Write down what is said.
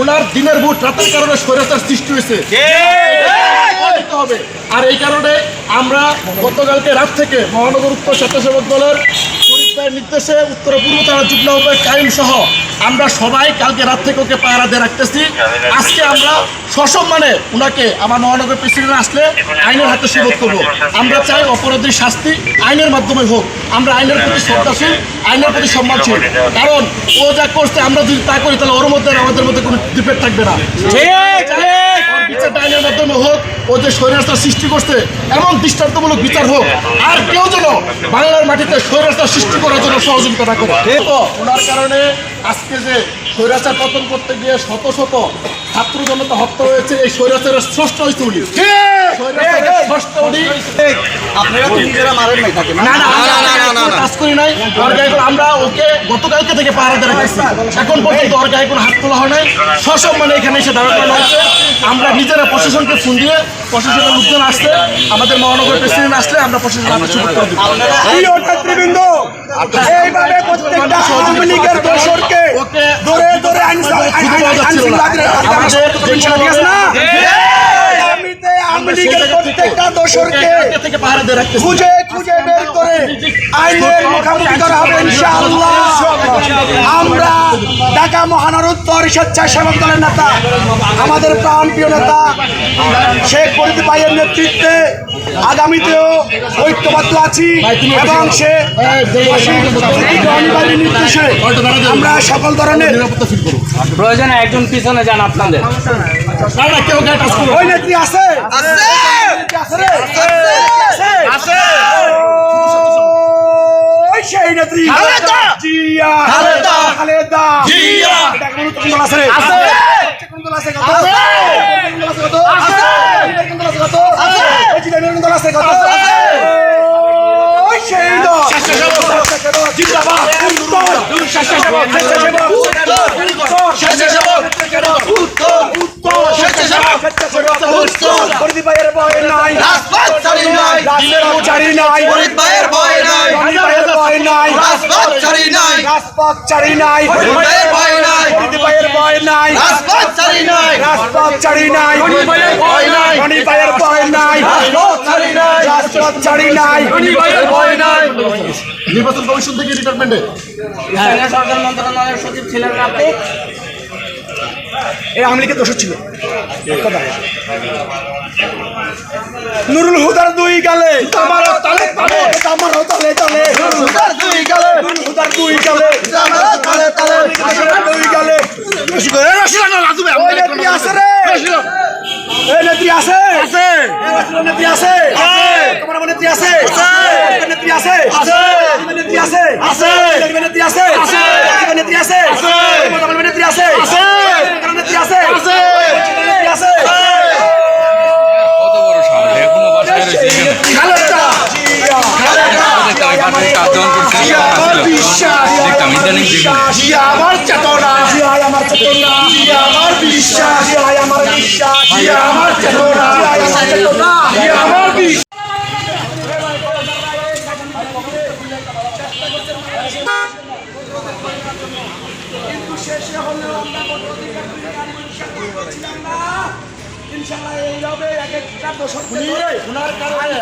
ওনার দিনের ভোট রাতের কারণে স্বৈরাচার সৃষ্টি হয়েছে। হবে। আর এই কারণে আমরা গতকালকে রাত থেকে মহানগর উত্তর স্বেচ্ছাসেবক দলের শরীফ নির্দেশে উত্তর পূর্ব থানা যুগ্ম কাইম সহ আমরা সবাই কালকে রাত থেকে ওকে পাহারা দিয়ে রাখতেছি। আজকে আমরা সসম্মানে ওনাকে আমার মহানগর প্রেসিডেন্ট আসলে আইনের হাতে সুবোধ করব। আমরা চাই অপরাধীর শাস্তি আইনের মাধ্যমে হোক। আমরা আইনের প্রতি শ্রদ্ধাশীল, আইনের প্রতি সম্মানশীল। কারণ ও যা করছে, আমরা যদি তা করি, তাহলে ওর মধ্যে আমাদের মধ্যে কোনো ডিফেক্ট থাকবে না। ওর আইনের মাধ্যমে হোক ও যে স্বৈরাচার সৃষ্টি করছে এমন দৃষ্টান্তমূলক বিচার হোক আর কেউ যেন বাংলার মাটিতে স্বৈরাচার সৃষ্টি করার জন্য সহযোগিতা করে। ওনার কারণে আজকে যে স্বৈরাচার পতন করতে গিয়ে শত শত ছাত্র জনতা হত্যা হয়েছে এই স্বৈরাচারের স্রষ্ট হয়েছে উনি। আপনারা তো আমরা থেকে পাহারা রাখছি এখন পর্যন্ত ওর গায়ে হাত তোলা হয় নাই সসম্মানে এখানে এসে দাঁড়া করানো আমরা নিজেরা প্রশাসনকে ফোন দিয়ে প্রশাসনের লোকজন আসলে আমাদের মহানগর প্রেসিডেন্ট আসলে আমরা প্রশাসনের হাতে সুযোগ করে আওয়ামী লীগের প্রত্যেকটা দোসরকে কালকে থেকে পাহারা দিয়ে রাখতেছি খুঁজে খুঁজে বের করে আইনের মুখোমুখি করা হবে ইনশাআল্লাহ আমরা ঢাকা মহানগর উত্তর স্বেচ্ছাসেবক দলের নেতা আমাদের প্রাণপ্রিয় নেতা শেখ ফরিদ ভাইয়ের নেতৃত্বে আগামীতেও ঐক্যবদ্ধ আছি এবং সে আমরা সকল ধরনের নিরাপত্তা ফিল করব প্রয়োজনে একজন পিছনে যান আপনাদের না না কেউ গায়ে টাচ করব ওই নেত্রী আছে আছে রে আছে আছে ওই সেই নেত্রী খালেদা! জিয়া খালেদা! খালেদা জিয়া! এটা কোন কোন আছে রে আছে! কোন দল আছে কত আছে! কোন দল আছে কত আছে! কোন দল আছে কত আছে! এই জিলাপির কোন দল আছে কত আছে! ওই সেই দল স্বেচ্ছাসেবক! জিন্দাবাদ! উত্তর স্বেচ্ছাসেবক স্বেচ্ছাসেবক উত্তর স্বেচ্ছাসেবক! উত্তর! উত্তর স্বেচ্ছাসেবক! স্বেচ্ছাসেবক উত্তর! ফরিদি ভাইয়ের ভয় নাই রাজপথ ছাড়ি নাই! রাজপথ ছাড়ি নাই ফরিদ ভাইয়ের ভয় নাই! ফরিদি ভাইয়ের ভয় নাই রাজপথ ছাড়ি নাই! রাজপথ ছাড়ি নাই ফরিদ ভাইয়ের ভয় নাই! ফরিদি ভাইয়ের ভয় নাই রাজপথ ছাড়ি নাই! রাজপথ ছাড়ি নাই ফরিদ ভাইয়ের ভয় নাই! ফরিদি ভাইয়ের ভয় নাই রাজপথ ছাড়ি নাই! রাজপথ ছাড়ি নাই ফরিদ ভাইয়ের ভয় নাই! নির্বাচন কমিশন থেকে রিটায়ারমেন্টে সরকার মন্ত্রণালয়ের সচিব ছিলেন আপনি এই আওয়ামী লীগের দোষ ছিল। কথা। নুরুল হুদার দুই গালে। আমারও তালে তালে। আমারও তলে তলে। সুতার দুই গালে। নুরুল হুদার দুই গালে। আমারও তালে তালে। দুই গালে। ওই নেত্রী আছে রে। এই নেত্রী আছে। আছে। নেত্রী আছে। আছে। তোমার নেত্রী আছে। আছে। নেত্রী আছে। আছে। তোমার নেত্রী আছে আছে। তোমার নেত্রী আছে আছে। তোমার নেত্রী আছে আছে। তোমার নেত্রী আছে আছে। তোমার নেত্রী আছে আছে। তোমার নেত্রী আছে কত বড় সাহস এখনও বাসায় রয়েছে এখানে। খালেদা জিয়া দেখতাম এই পাশে কাজ যখন করছিল জিয়া আমার আসছিল। বিশ্বাস জিয়া আমার চেতনা আমার চেতনা আমার বিশ্বাস আমার বিশ্বাস আমার চেতনা আমার চেতনা আমার বিশ্বাস ইনশাআল্লাহ এইভাবে এক একটা দশক ওনার কারণে